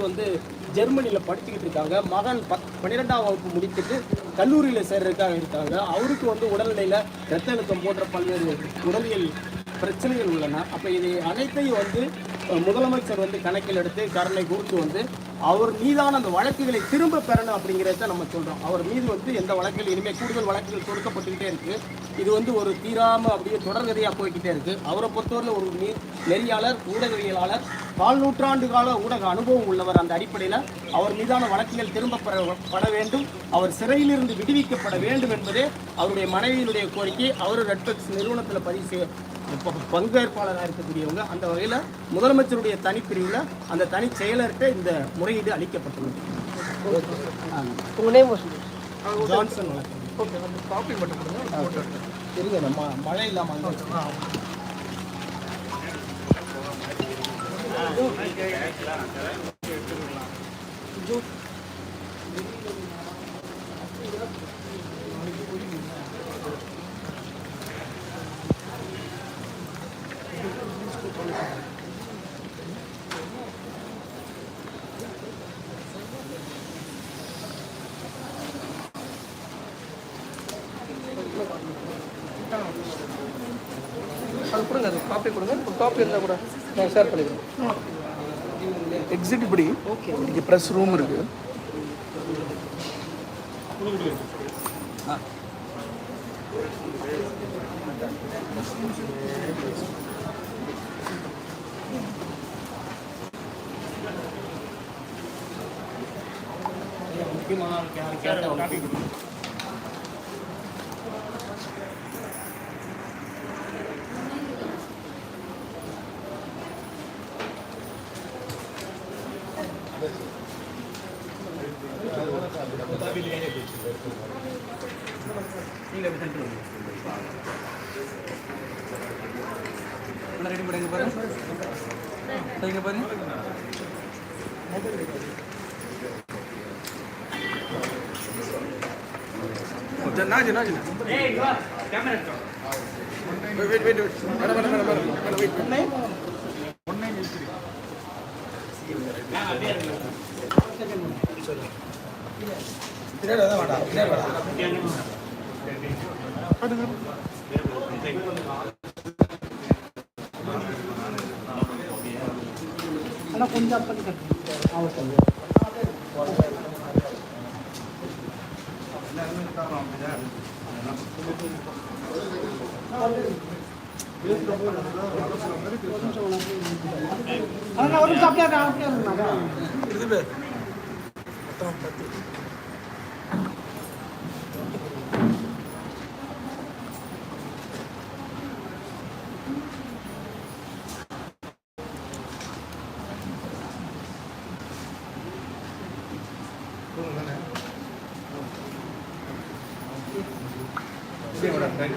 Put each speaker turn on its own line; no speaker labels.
மகள் வந்து ஜெர்மனியில் படிச்சுக்கிட்டு இருக்காங்க. மகன் பத் பன்னிரெண்டாம் வகுப்பு முடித்துட்டு கல்லூரியில் சேர்றதுக்காக இருக்காங்க. அவருக்கு வந்து உடல்நிலையில் ரத்த அழுத்தம் போன்ற பல்வேறு உடலியல் பிரச்சனைகள் உள்ளன. அப்போ இது அனைத்தையும் வந்து முதலமைச்சர் வந்து கணக்கில் எடுத்து கருணை கொடுத்து வந்து அவர் மீதான அந்த வழக்குகளை திரும்ப பெறணும் அப்படிங்கிறத நம்ம சொல்கிறோம் அவர் மீது வந்து எந்த வழக்குகள் இனிமேல் கூடுதல் வழக்குகள் தொடுக்கப்பட்டுக்கிட்டே இருக்குது இது வந்து ஒரு தீராம அப்படியே தொடர்கதையாக போய்கிட்டே இருக்குது அவரை பொறுத்தவரையில் ஒரு மீ நெறியாளர் ஊடகவியலாளர் கால் நூற்றாண்டு கால ஊடக அனுபவம் உள்ளவர் அந்த அடிப்படையில் அவர் மீதான வழக்குகள் திரும்ப பட வேண்டும். அவர் சிறையிலிருந்து விடுவிக்கப்பட வேண்டும் என்பதே அவருடைய மனைவியினுடைய கோரிக்கை. அவர் ரெட்பெக்ஸ் நிறுவனத்தில் பதிவு செய்ய பங்கேற்பாளராக இருக்கக்கூடியவங்க அந்த வகையில் முதலமைச்சருடைய தனிப்பிரிவில் அந்த தனி செயலர்கிட்ட இந்த முறையீடு அளிக்கப்பட்டுள்ளது. ஜான்சன் வழக்கு இருங்க நம்ம மழை இல்லாமல்
அது கொடுங்க அது காப்பி கொடுங்க. ஒரு காப்பி இருந்தால் கூட நான் ஷேர் பண்ணிக்கிறேன்.
எக்ஸிட் இப்படி.
ஓகே
இங்கே ப்ரெஸ் ரூம் இருக்கு
ரெடி பண்ணுங்க பாருங்க பாருங்க.
நாஜி Nazi wait wait wait madam madam wait
கொஞ்சம் அவசியம் ஒரு சாப்பிட்டா して
も
らったり。